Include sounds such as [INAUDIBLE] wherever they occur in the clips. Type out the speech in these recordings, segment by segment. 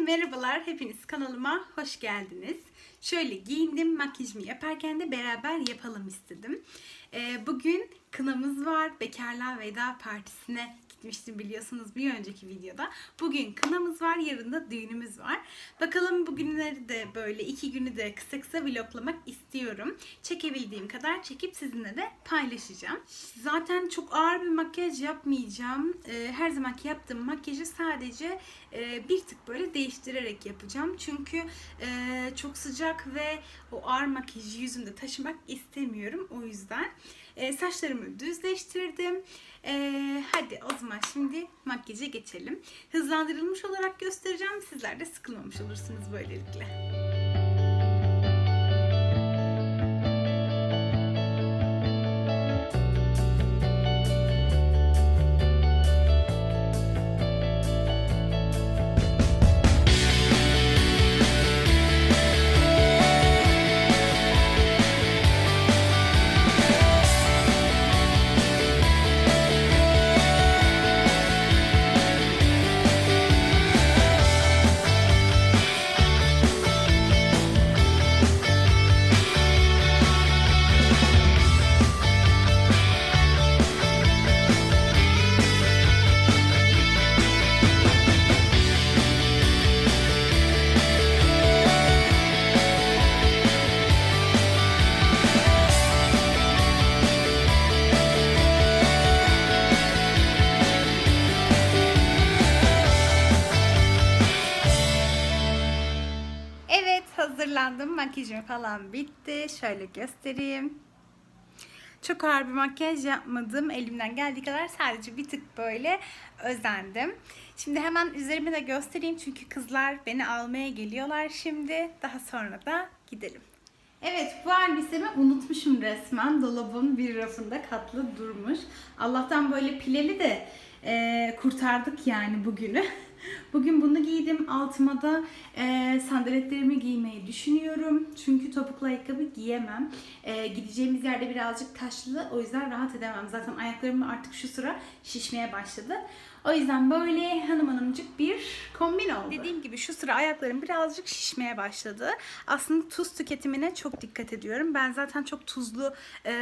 merhabalar. Hepiniz kanalıma hoş geldiniz. Şöyle giyindim, makyajımı yaparken de beraber yapalım istedim. Ee, bugün kınamız var. Bekarlığa Veda Partisi'ne gitmiştim biliyorsunuz bir önceki videoda. Bugün kınamız var, yarın da düğünümüz var. Bakalım bugünleri de böyle iki günü de kısa kısa vloglamak istiyorum. Çekebildiğim kadar çekip sizinle de paylaşacağım. Zaten çok ağır bir makyaj yapmayacağım. Ee, her zamanki yaptığım makyajı sadece e, bir tık böyle değiştirerek yapacağım. Çünkü e, çok sıcak ve o ağır makyajı yüzümde taşımak istemiyorum. O yüzden e, saçlarımı düzleştirdim. E, hadi o zaman şimdi makyaja geçelim. Hızlandırılmış olarak göstereceğim. Sizler de sıkılmamış olursunuz böylelikle. Makyajım falan bitti. Şöyle göstereyim. Çok ağır bir makyaj yapmadım. Elimden geldiği kadar sadece bir tık böyle özendim. Şimdi hemen üzerimi de göstereyim. Çünkü kızlar beni almaya geliyorlar şimdi. Daha sonra da gidelim. Evet bu elbisemi unutmuşum resmen. Dolabın bir rafında katlı durmuş. Allah'tan böyle pileli de e, kurtardık yani bugünü. [LAUGHS] Bugün bunu giydim. Altıma da e, sandaletlerimi giymeyi düşünüyorum. Çünkü topuklu ayakkabı giyemem. E, gideceğimiz yerde birazcık taşlı. O yüzden rahat edemem. Zaten ayaklarım artık şu sıra şişmeye başladı. O yüzden böyle hanım hanımcık bir kombin oldu. Dediğim gibi şu sıra ayaklarım birazcık şişmeye başladı. Aslında tuz tüketimine çok dikkat ediyorum. Ben zaten çok tuzlu e,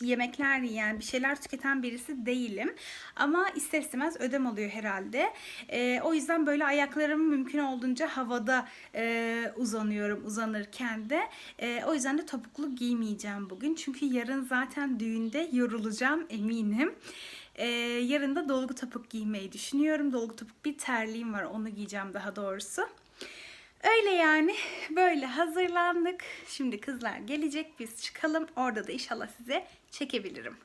yemekler yiyen, bir şeyler tüketen birisi değilim. Ama ister istemez ödem oluyor herhalde. E, o yüzden böyle ayaklarımı mümkün olduğunca havada e, uzanıyorum uzanırken de. E, o yüzden de topuklu giymeyeceğim bugün. Çünkü yarın zaten düğünde yorulacağım eminim. Ee, yarın da dolgu topuk giymeyi düşünüyorum. Dolgu topuk bir terliğim var. Onu giyeceğim daha doğrusu. Öyle yani. Böyle hazırlandık. Şimdi kızlar gelecek. Biz çıkalım. Orada da inşallah size çekebilirim.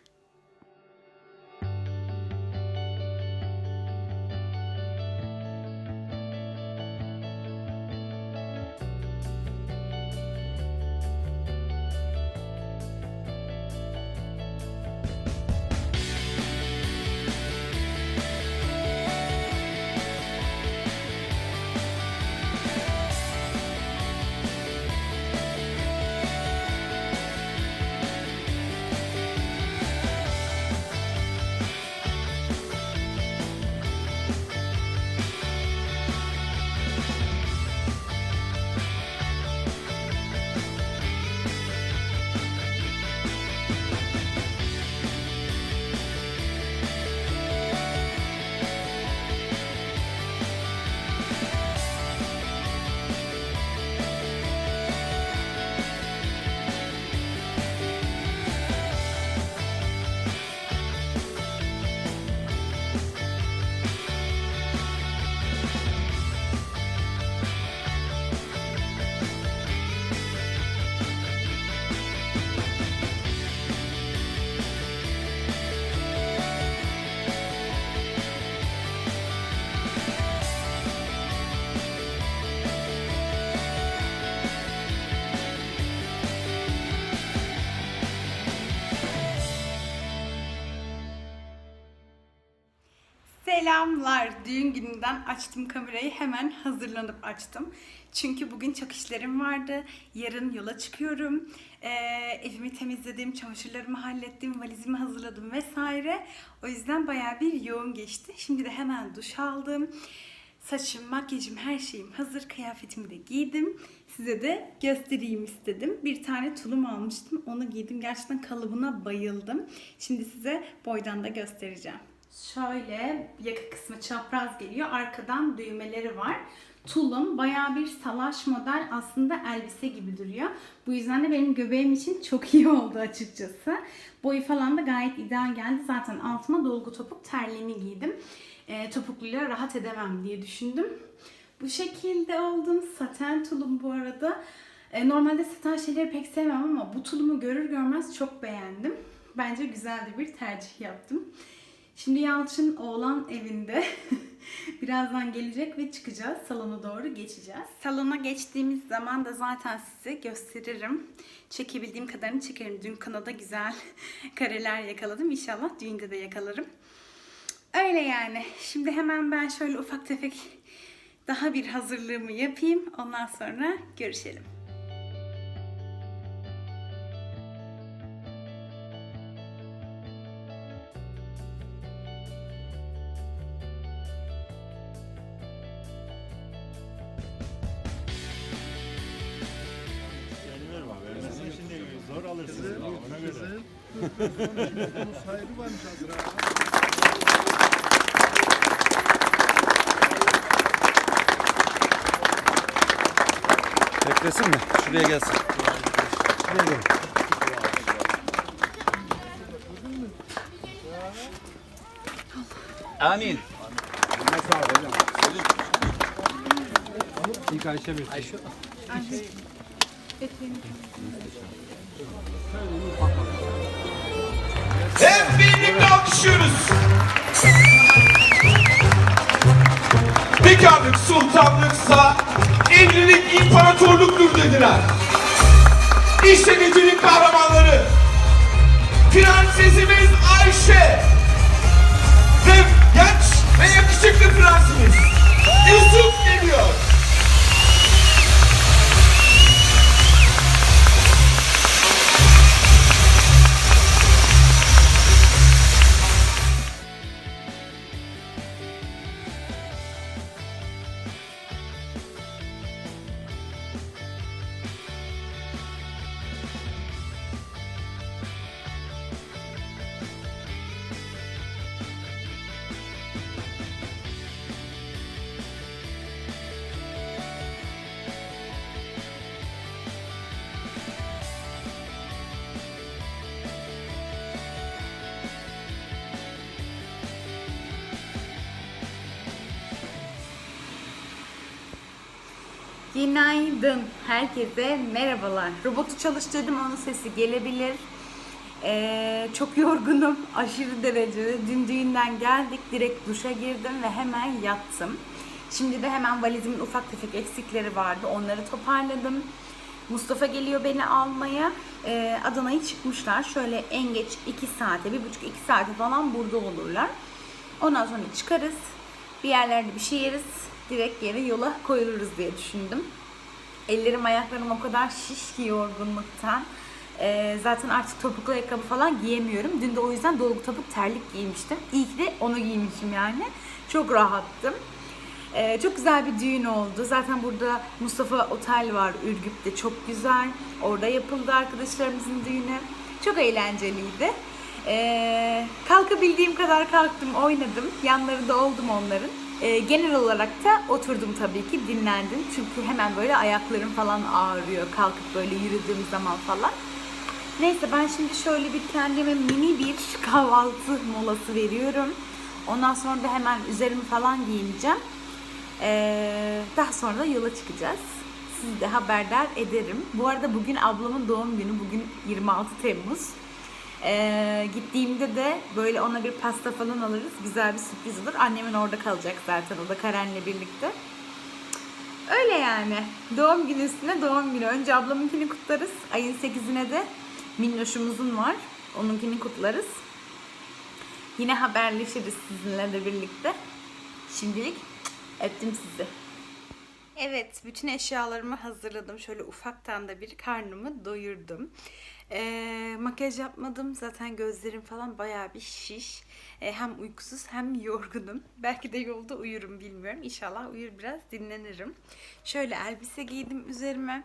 Selamlar. Düğün gününden açtım kamerayı. Hemen hazırlanıp açtım. Çünkü bugün çok işlerim vardı. Yarın yola çıkıyorum. Ee, evimi temizledim, çamaşırlarımı hallettim, valizimi hazırladım vesaire. O yüzden bayağı bir yoğun geçti. Şimdi de hemen duş aldım. Saçım, makyajım, her şeyim hazır. Kıyafetimi de giydim. Size de göstereyim istedim. Bir tane tulum almıştım. Onu giydim. Gerçekten kalıbına bayıldım. Şimdi size boydan da göstereceğim. Şöyle yaka kısmı çapraz geliyor. Arkadan düğmeleri var. Tulum bayağı bir salaş model aslında elbise gibi duruyor. Bu yüzden de benim göbeğim için çok iyi oldu açıkçası. Boyu falan da gayet ideal geldi. Zaten altıma dolgu topuk terliğimi giydim. E, topukluyla rahat edemem diye düşündüm. Bu şekilde oldum. Saten tulum bu arada. E, normalde saten şeyleri pek sevmem ama bu tulumu görür görmez çok beğendim. Bence güzel de bir tercih yaptım. Şimdi Yalçın oğlan evinde. [LAUGHS] Birazdan gelecek ve çıkacağız. Salona doğru geçeceğiz. Salona geçtiğimiz zaman da zaten size gösteririm. Çekebildiğim kadarını çekerim. Dün kanada güzel [LAUGHS] kareler yakaladım. İnşallah düğünde de yakalarım. Öyle yani. Şimdi hemen ben şöyle ufak tefek daha bir hazırlığımı yapayım. Ondan sonra görüşelim. Alırsınız ona göre. Bunun sahibi varmış Azra. Beklesin mi? Şuraya gelsin. Şuraya gelin. Amin. İlk Ayşe bir. Hep birlikte alkışlıyoruz. Bekarlık sultanlıksa evlilik imparatorluktur dediler. İşte gecenin kahramanları. Prensesimiz Ayşe. Ve genç ve yakışıklı prensimiz Yusuf geliyor. Günaydın. Herkese merhabalar. Robotu çalıştırdım. Onun sesi gelebilir. Ee, çok yorgunum. Aşırı derecede. Dün düğünden geldik. Direkt duşa girdim ve hemen yattım. Şimdi de hemen valizimin ufak tefek eksikleri vardı. Onları toparladım. Mustafa geliyor beni almaya. Ee, Adana'ya çıkmışlar. Şöyle en geç 2 saate, 1,5-2 saate falan burada olurlar. Ondan sonra çıkarız. Bir yerlerde bir şey yeriz. Direkt yere yola koyuluruz diye düşündüm. Ellerim ayaklarım o kadar şiş ki yorgunluktan. Ee, zaten artık topuklu ayakkabı falan giyemiyorum. Dün de o yüzden dolgu topuk terlik giymiştim. İyi ki de onu giymişim yani. Çok rahattım. Ee, çok güzel bir düğün oldu. Zaten burada Mustafa Otel var Ürgüp'te. Çok güzel. Orada yapıldı arkadaşlarımızın düğünü. Çok eğlenceliydi. Ee, kalkabildiğim kadar kalktım, oynadım. Yanlarında oldum onların. Ee, genel olarak da oturdum tabii ki, dinlendim. Çünkü hemen böyle ayaklarım falan ağrıyor kalkıp böyle yürüdüğüm zaman falan. Neyse ben şimdi şöyle bir kendime mini bir [LAUGHS] kahvaltı molası veriyorum. Ondan sonra da hemen üzerimi falan giyineceğim. Ee, daha sonra da yola çıkacağız. Sizi de haberdar ederim. Bu arada bugün ablamın doğum günü. Bugün 26 Temmuz. Ee, gittiğimde de böyle ona bir pasta falan alırız. Güzel bir sürpriz olur. Annemin orada kalacak zaten. O da Karen'le birlikte. Öyle yani. Doğum günü üstüne doğum günü. Önce ablamınkini kutlarız. Ayın 8'ine de minnoşumuzun var. Onunkini kutlarız. Yine haberleşiriz sizinle de birlikte. Şimdilik öptüm sizi. Evet, bütün eşyalarımı hazırladım. Şöyle ufaktan da bir karnımı doyurdum. Ee, makyaj yapmadım. Zaten gözlerim falan bayağı bir şiş. Ee, hem uykusuz hem yorgunum. [LAUGHS] Belki de yolda uyurum bilmiyorum. İnşallah uyur biraz dinlenirim. Şöyle elbise giydim üzerime.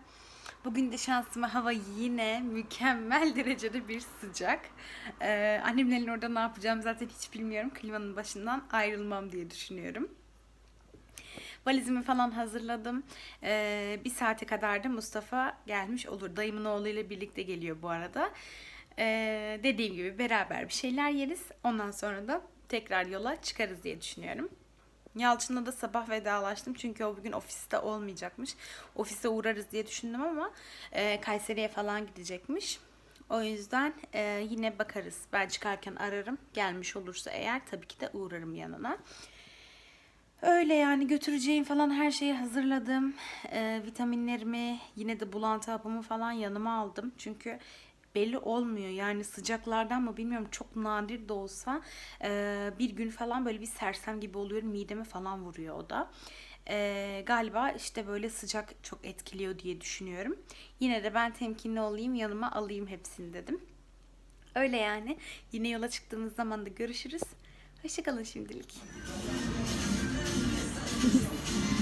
Bugün de şansıma hava yine mükemmel [LAUGHS] derecede bir sıcak. Ee, annemlerin orada ne yapacağım zaten hiç bilmiyorum. Klimanın başından ayrılmam diye düşünüyorum. Valizimi falan hazırladım. Ee, bir saate kadar da Mustafa gelmiş olur. Dayımın oğluyla birlikte geliyor bu arada. Ee, dediğim gibi beraber bir şeyler yeriz. Ondan sonra da tekrar yola çıkarız diye düşünüyorum. Yalçın'la da sabah vedalaştım çünkü o bugün ofiste olmayacakmış. Ofise uğrarız diye düşündüm ama e, Kayseri'ye falan gidecekmiş. O yüzden e, yine bakarız. Ben çıkarken ararım. Gelmiş olursa eğer tabii ki de uğrarım yanına. Öyle yani götüreceğim falan her şeyi hazırladım. Ee, vitaminlerimi yine de bulantı hapımı falan yanıma aldım. Çünkü belli olmuyor yani sıcaklardan mı bilmiyorum çok nadir de olsa e, bir gün falan böyle bir sersem gibi oluyorum mideme falan vuruyor o da. Ee, galiba işte böyle sıcak çok etkiliyor diye düşünüyorum. Yine de ben temkinli olayım yanıma alayım hepsini dedim. Öyle yani. Yine yola çıktığımız zaman da görüşürüz. Hoşçakalın şimdilik.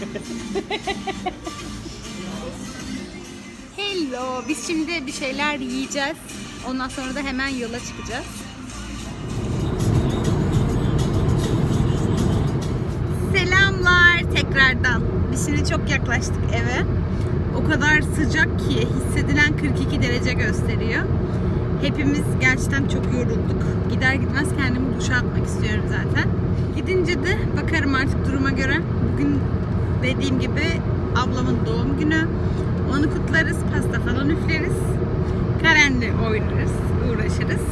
[LAUGHS] Hello. Biz şimdi bir şeyler yiyeceğiz. Ondan sonra da hemen yola çıkacağız. Selamlar tekrardan. Biz şimdi çok yaklaştık eve. O kadar sıcak ki hissedilen 42 derece gösteriyor. Hepimiz gerçekten çok yorulduk. Gider gitmez kendimi duşa atmak istiyorum zaten. Gidince de bakarım artık duruma göre. Bugün dediğim gibi ablamın doğum günü. Onu kutlarız, pasta falan üfleriz. Karenle oynarız, uğraşırız.